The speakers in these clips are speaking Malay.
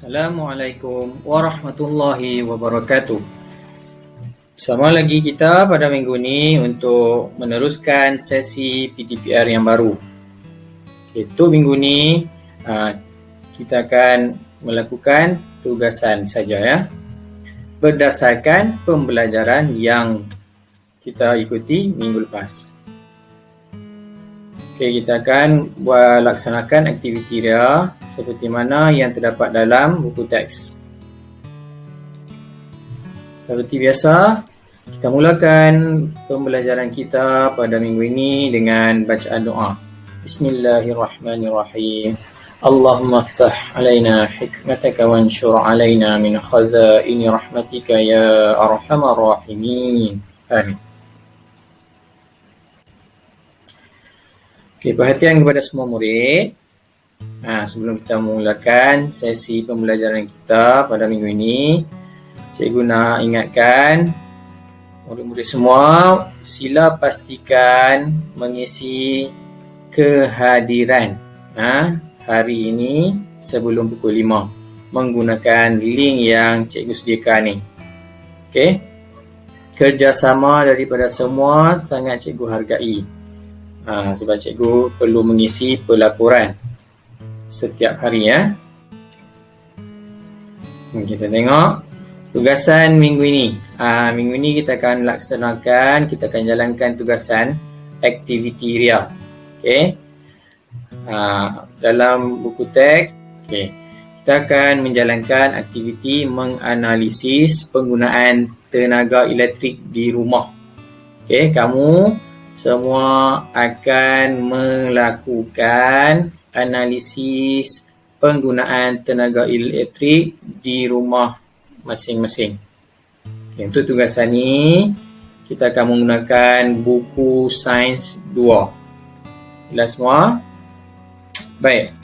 Assalamualaikum warahmatullahi wabarakatuh. Sama lagi kita pada minggu ini untuk meneruskan sesi PTPR yang baru. Itu minggu ini ah, kita akan melakukan tugasan saja ya. Berdasarkan pembelajaran yang kita ikuti minggu lepas. Okay, kita akan buat laksanakan aktiviti dia seperti mana yang terdapat dalam buku teks. Seperti biasa, kita mulakan pembelajaran kita pada minggu ini dengan bacaan doa. Bismillahirrahmanirrahim. Allahumma alaina hikmataka wa anshur alaina min khazaini rahmatika ya arhamar rahimin. Amin. Okay, perhatian kepada semua murid. Ha, sebelum kita memulakan sesi pembelajaran kita pada minggu ini, cikgu nak ingatkan murid-murid semua sila pastikan mengisi kehadiran ha, hari ini sebelum pukul 5 menggunakan link yang cikgu sediakan ni. Okey. Kerjasama daripada semua sangat cikgu hargai. Ha, sebab cikgu perlu mengisi pelaporan setiap hari ya. Kita tengok tugasan minggu ini. Ha, minggu ini kita akan laksanakan, kita akan jalankan tugasan aktiviti RIA. Okay. Ha, dalam buku teks, okay. kita akan menjalankan aktiviti menganalisis penggunaan tenaga elektrik di rumah. Okay, kamu semua akan melakukan analisis penggunaan tenaga elektrik di rumah masing-masing. Okay, untuk tugasan ini, kita akan menggunakan buku Sains 2. Jelas semua? Baik.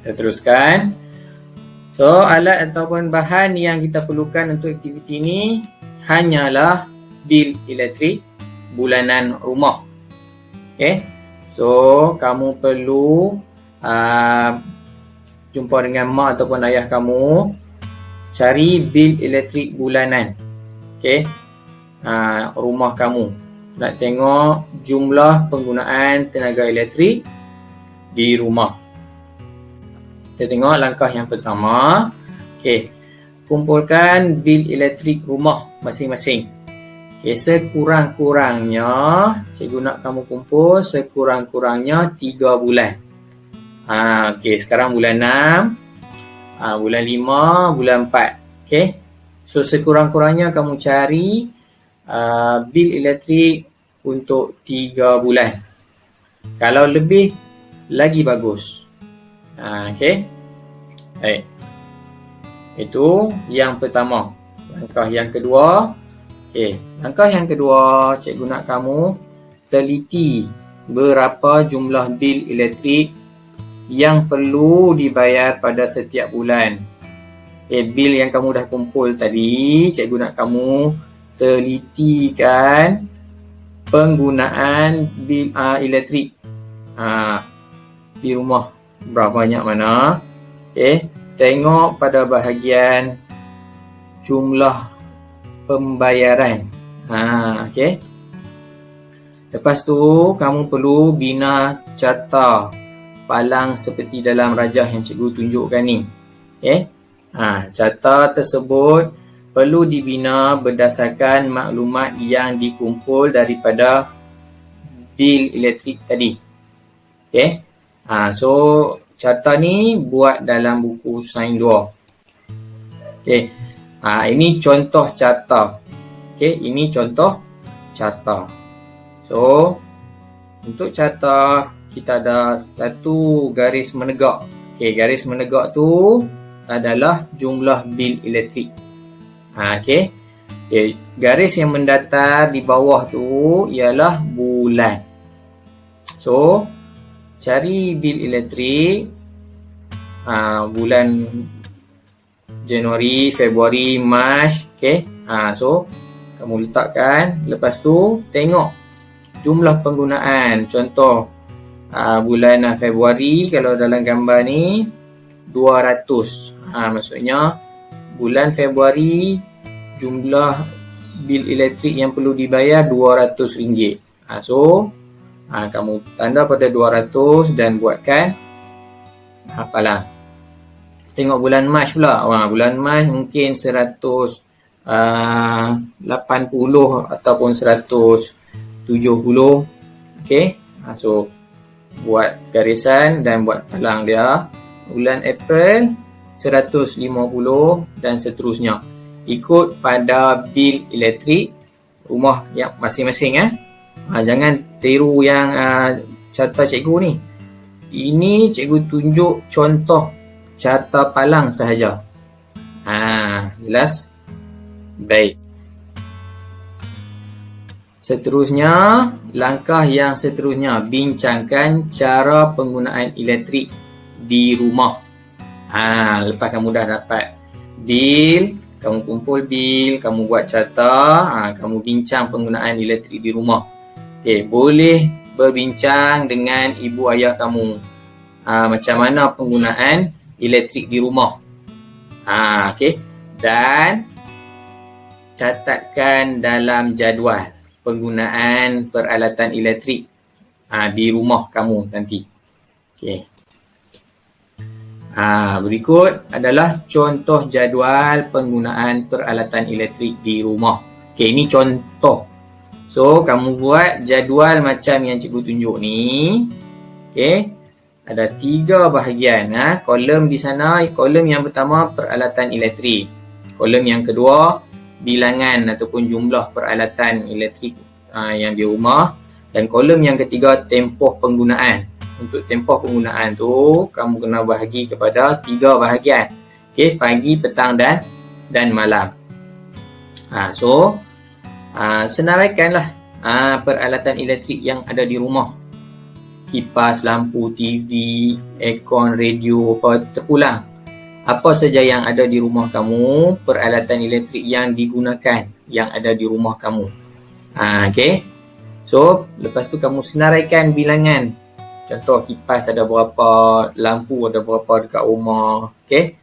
Kita teruskan. So, alat ataupun bahan yang kita perlukan untuk aktiviti ini hanyalah bil elektrik bulanan rumah. Okay. So, kamu perlu uh, jumpa dengan mak ataupun ayah kamu cari bil elektrik bulanan. Okay. Uh, rumah kamu. Nak tengok jumlah penggunaan tenaga elektrik di rumah. Kita tengok langkah yang pertama. Okay. Kumpulkan bil elektrik rumah masing-masing. Okay, sekurang-kurangnya cikgu nak kamu kumpul sekurang-kurangnya 3 bulan. Ha, okay, sekarang bulan 6, ha, bulan 5, bulan 4. Okay. So sekurang-kurangnya kamu cari uh, bil elektrik untuk 3 bulan. Kalau lebih, lagi bagus. Ha, okay. Baik. Itu yang pertama. Langkah yang kedua, Okey, langkah yang kedua, cikgu nak kamu teliti berapa jumlah bil elektrik yang perlu dibayar pada setiap bulan. Okay, bil yang kamu dah kumpul tadi, cikgu nak kamu telitikan penggunaan bil uh, elektrik uh, di rumah berapa banyak mana. Okey, tengok pada bahagian jumlah pembayaran. Ha, okey. Lepas tu kamu perlu bina carta palang seperti dalam rajah yang cikgu tunjukkan ni. Okey. Ha, carta tersebut perlu dibina berdasarkan maklumat yang dikumpul daripada bil elektrik tadi. Okey. Ha, so carta ni buat dalam buku sains 2. Okey. Ha, ini contoh carta. Okey, ini contoh carta. So, untuk carta kita ada satu garis menegak. Okey, garis menegak tu adalah jumlah bil elektrik. Ha, okey. Okay, garis yang mendatar di bawah tu ialah bulan. So, cari bil elektrik ha, bulan Januari, Februari, Mac, okay. Ha, so kamu letakkan. Lepas tu tengok jumlah penggunaan. Contoh uh, bulan Februari kalau dalam gambar ni 200. Ha, Ha, maksudnya bulan Februari jumlah bil elektrik yang perlu dibayar RM200. Ha, so, ha, kamu tanda pada 200 dan buatkan hafalan. Tengok bulan Mac pula. Wah, bulan Mac mungkin 180 uh, ataupun 170. Okey. Ha, so buat garisan dan buat palang dia. Bulan April 150 dan seterusnya. Ikut pada bil elektrik rumah yang masing-masing eh. Ha, jangan tiru yang uh, carta cikgu ni. Ini cikgu tunjuk contoh carta palang sahaja. Ha, jelas? Baik. Seterusnya, langkah yang seterusnya bincangkan cara penggunaan elektrik di rumah. Ha, lepas kamu dah dapat bil, kamu kumpul bil, kamu buat carta, ha, kamu bincang penggunaan elektrik di rumah. Okay, boleh berbincang dengan ibu ayah kamu. Ha, macam mana penggunaan elektrik di rumah. Ha, okay. Dan catatkan dalam jadual penggunaan peralatan elektrik ha, di rumah kamu nanti. Okay. Ha, berikut adalah contoh jadual penggunaan peralatan elektrik di rumah. Okay, ini contoh. So, kamu buat jadual macam yang cikgu tunjuk ni. Okay ada tiga bahagian ha? kolom di sana kolom yang pertama peralatan elektrik. Kolom yang kedua bilangan ataupun jumlah peralatan elektrik ha, yang di rumah. Dan kolom yang ketiga tempoh penggunaan. Untuk tempoh penggunaan tu kamu kena bahagi kepada tiga bahagian. Okey pagi petang dan dan malam. Ha, so ha, senaraikanlah ha, peralatan elektrik yang ada di rumah kipas, lampu, TV, aircon, radio, apa terpulang. Apa saja yang ada di rumah kamu, peralatan elektrik yang digunakan yang ada di rumah kamu. Ha, okay. So, lepas tu kamu senaraikan bilangan. Contoh kipas ada berapa, lampu ada berapa dekat rumah. Okay.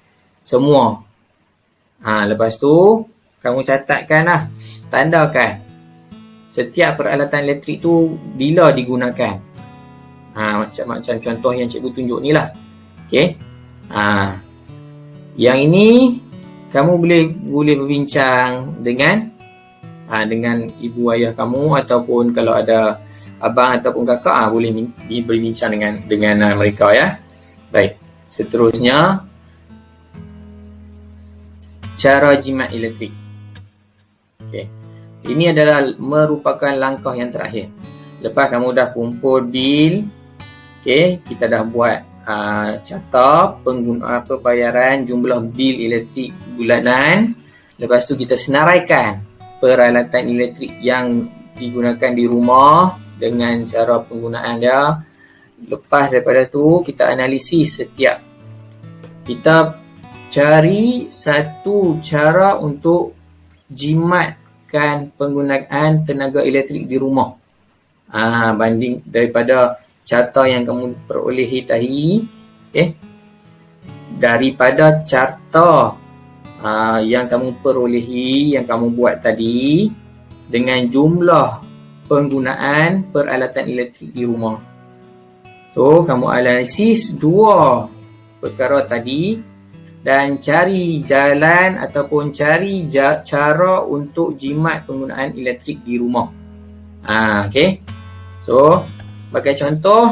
Semua. Ha, lepas tu, kamu catatkan lah. Tandakan. Setiap peralatan elektrik tu bila digunakan. Ha, macam macam contoh yang cikgu tunjuk ni lah. Okay. Ha. Yang ini kamu boleh boleh berbincang dengan ha, dengan ibu ayah kamu ataupun kalau ada abang ataupun kakak ha, boleh berbincang dengan dengan uh, mereka ya. Baik. Seterusnya cara jimat elektrik. Okay. Ini adalah merupakan langkah yang terakhir. Lepas kamu dah kumpul bil Okey, kita dah buat uh, carta pengguna pembayaran jumlah bil elektrik bulanan. Lepas tu kita senaraikan peralatan elektrik yang digunakan di rumah dengan cara penggunaan dia. Lepas daripada tu kita analisis setiap kita cari satu cara untuk jimatkan penggunaan tenaga elektrik di rumah. Ah ha, banding daripada carta yang kamu perolehi tadi okay, daripada carta uh, yang kamu perolehi yang kamu buat tadi dengan jumlah penggunaan peralatan elektrik di rumah so kamu analisis dua perkara tadi dan cari jalan ataupun cari ja- cara untuk jimat penggunaan elektrik di rumah ha, okay. so Sebagai contoh,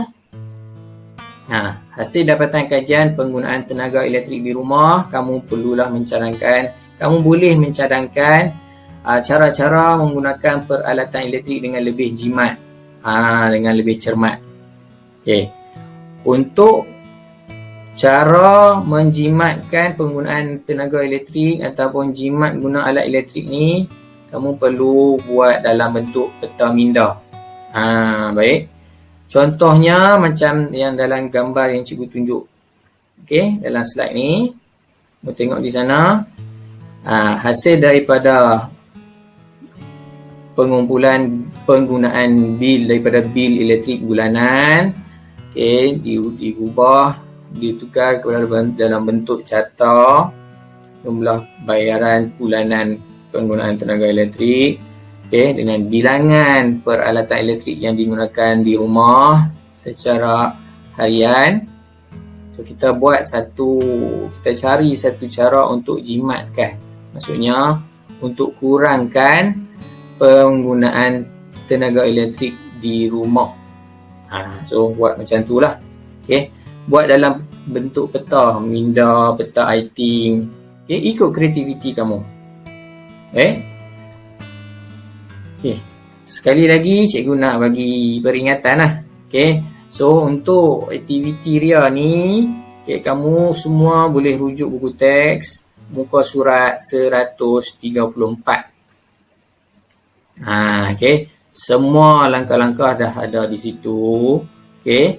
ha, hasil dapatan kajian penggunaan tenaga elektrik di rumah, kamu perlulah mencadangkan, kamu boleh mencadangkan uh, cara-cara menggunakan peralatan elektrik dengan lebih jimat, ha, dengan lebih cermat. Okay. Untuk cara menjimatkan penggunaan tenaga elektrik ataupun jimat guna alat elektrik ni, kamu perlu buat dalam bentuk peta minda. Ha, baik. Contohnya macam yang dalam gambar yang cikgu tunjuk. Okey, dalam slide ni. Kita tengok di sana. Ha, hasil daripada pengumpulan penggunaan bil daripada bil elektrik bulanan. Okey, di, diubah ditukar dalam bentuk carta jumlah bayaran bulanan penggunaan tenaga elektrik okay, dengan bilangan peralatan elektrik yang digunakan di rumah secara harian. So kita buat satu kita cari satu cara untuk jimatkan. Maksudnya untuk kurangkan penggunaan tenaga elektrik di rumah. Ha, so buat macam tu lah. Okay buat dalam bentuk peta minda, peta iting okay, ikut kreativiti kamu. Eh. Sekali lagi cikgu nak bagi peringatan lah okay. so untuk aktiviti ria ni okay, kamu semua boleh rujuk buku teks muka surat 134 ha, okay. semua langkah-langkah dah ada di situ okay.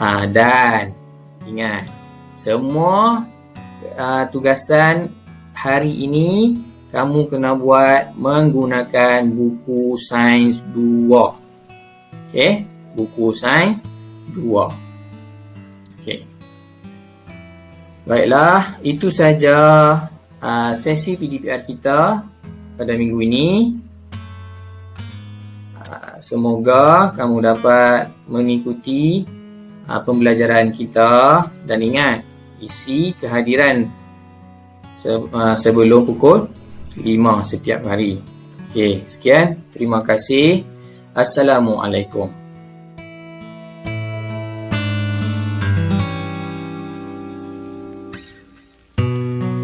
ha, dan Ingat, semua uh, tugasan hari ini kamu kena buat menggunakan buku sains 2. Okey, buku sains 2. Okey. Baiklah, itu saja uh, sesi PDPR kita pada minggu ini. Uh, semoga kamu dapat mengikuti uh, pembelajaran kita dan ingat isi kehadiran se, uh, sebelum pukul 5 setiap hari. Okey, sekian. Terima kasih. Assalamualaikum.